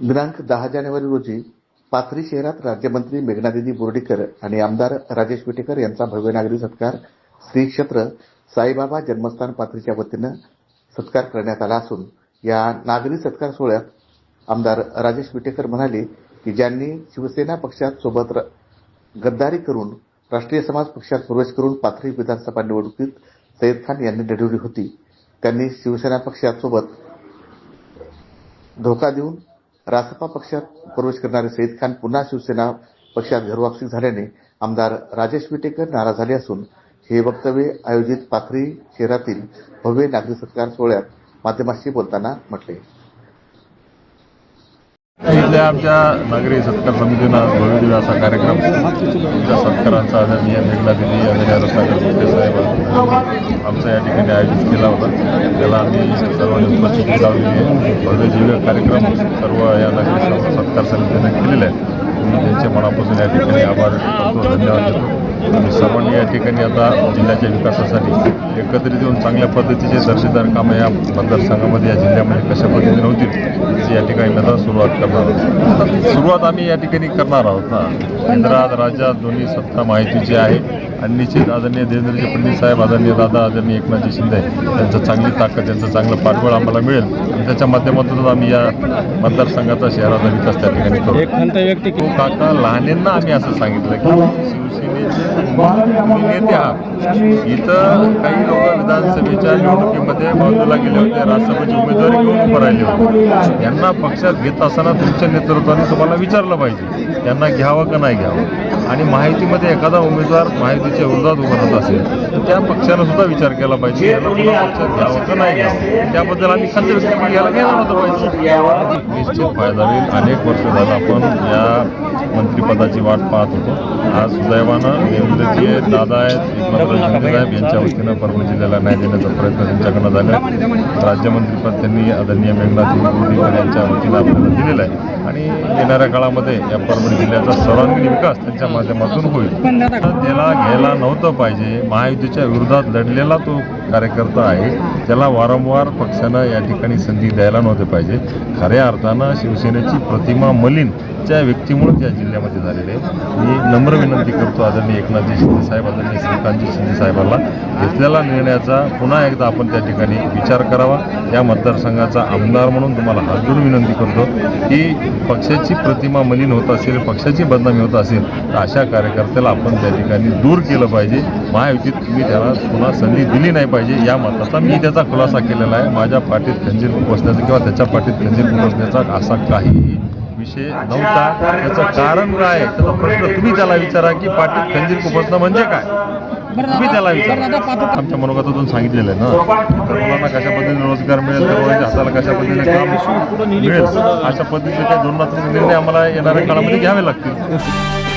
दिनांक दहा जानेवारी रोजी पाथरी शहरात राज्यमंत्री मेघनादिनी बोर्डीकर आणि आमदार राजेश विटेकर यांचा भव्य नागरी सत्कार श्री क्षेत्र साईबाबा जन्मस्थान पाथरीच्या वतीनं सत्कार करण्यात आला असून या नागरी सत्कार सोहळ्यात आमदार राजेश विटेकर म्हणाले की ज्यांनी शिवसेना पक्षात सोबत र- गद्दारी करून राष्ट्रीय समाज पक्षात प्रवेश करून पाथरी विधानसभा निवडणुकीत सैद खान यांनी लढवली होती त्यांनी शिवसेना पक्षासोबत धोका देऊन रासपा पक्षात प्रवेश करणारे सईद खान पुन्हा शिवसेना पक्षात घरवापसी झाल्याने आमदार राजेश विटेकर नाराज झाले असून हे वक्तव्य आयोजित पाथरी शहरातील भव्य नागरी सत्कार सोहळ्यात माध्यमांशी बोलताना म्हटले. इथल्या आमच्या नागरी सत्कार समितीनं भव्य असा कार्यक्रम त्या सत्कारांचा आदरणीय मेघना दिली आदरणीय रत्नाकर मोठे साहेब आमचा या ठिकाणी आयोजित केला होता. त्याला आम्ही सर्वांनी उपस्थिती लावलेली आहे भव्य दिव्य कार्यक्रम सर्व या नागरी सत्कार समितीनं केलेला आहे मी त्यांच्या मनापासून या ठिकाणी आभार करतो धन्यवाद देतो. सर्वांनी या ठिकाणी आता जिल्ह्याच्या विकासासाठी एकत्रित येऊन चांगल्या पद्धतीचे दर्जेदार कामं या मतदारसंघामध्ये या जिल्ह्यामध्ये कशा पद्धतीने होतील याची या ठिकाणी आता सुरुवात करणार आहोत. सुरुवात आम्ही या ठिकाणी करणार आहोत ना केंद्रात राज्यात दोन्ही सत्ता माहितीची आहे. आणि निश्चित आदरणीय देवेंद्रजी फडणवीस साहेब आदरणीय दादा आदरणीय एकनाथजी शिंदे त्यांचं चांगली ताकद त्यांचं चांगलं पाठबळ आम्हाला मिळेल. आणि त्याच्या माध्यमातून आम्ही या मतदारसंघाचा शहराचा विकास त्या ठिकाणी करू. एक खंत व्यक्त तो काका लहानेंना आम्ही असं सांगितलं की शिवसेनेचे तुम्ही नेते आहात. इथं काही लोक विधानसभेच्या निवडणुकीमध्ये बाजूला गेले होते राज्यसभेची उमेदवारी घेऊन उभं राहिले होते. यांना पक्षात घेत असताना तुमच्या नेतृत्वाने तुम्हाला विचारलं पाहिजे यांना घ्यावं का नाही घ्यावं? आणि माहितीमध्ये एखादा उमेदवार माहितीच्या विरोधात उभा राहत असेल तर त्या पक्षानं सुद्धा विचार केला पाहिजे. याला पुन्हा पक्षात घ्यावं का नाही घ्यावं? त्याबद्दल आम्ही खंत व्यक्त घ्यायला पाहिजे निश्चित फायदा होईल. अनेक वर्ष झालं आपण या मंत्रिपदाची वाट पाहत होतो. आज सुदैवानं देवेंद्रजी आहेत दादा आहेत एकनाथ शिंदे साहेब यांच्या वतीनं परभणी जिल्ह्याला न्याय देण्याचा प्रयत्न त्यांच्याकडनं झाला आहे राज्यमंत्रीपद त्यांनी आदरणीय मेघनाथ बोर्डीकर यांच्या वतीनं आपल्याला दिलेलं आहे. आणि येणाऱ्या काळामध्ये या परभणी जिल्ह्याचा सर्वांगीण विकास त्यांच्या माध्यमातून होईल. त्याला घ्यायला नव्हतं पाहिजे. महायुतीच्या विरोधात लढलेला तो कार्यकर्ता आहे. त्याला वारंवार पक्षानं या ठिकाणी संधी द्यायला नव्हते पाहिजे. खऱ्या अर्थानं शिवसेनेची प्रतिमा मलिन त्या व्यक्तीमुळेच या जिल्ह्यामध्ये झालेले आहे. मी नम्र विनंती करतो आदरणीय एकनाथजी शिंदे साहेब आदरणीय श्रीकांतजी शिंदे साहेबांना. घेतलेला निर्णयाचा पुन्हा एकदा आपण त्या ठिकाणी विचार करावा. या मतदारसंघाचा आमदार म्हणून तुम्हाला हात जोडून विनंती करतो की पक्षाची प्रतिमा मलिन होत असेल पक्षाची बदनामी होत असेल तर अशा कार्यकर्त्याला आपण त्या ठिकाणी दूर केलं पाहिजे. महायुतीत तुम्ही त्याला पुन्हा संधी दिली नाही पाहिजे या मताचा मी त्याचा खुलासा केलेला आहे. माझ्या पाठीत खंजीर खुपसण्याचा किंवा त्याच्या पाठीत खंजीर खुपसण्याचा असा काहीही विषय नव्हता. त्याचं कारण काय त्याचा प्रश्न तुम्ही त्याला विचारा की पाठीत खंजीर खुपसणं म्हणजे काय? तुम्ही त्याला विचारा. आमच्या मनोगतातून सांगितलेलं आहे ना. तर मुलांना कशा पद्धतीने रोजगार मिळेल तर मुलांच्या हाताला कशा पद्धतीने काम मिळेल? अशा पद्धतीचे काही धोरणात्मक निर्णय आम्हाला येणाऱ्या काळामध्ये घ्यावे लागतील.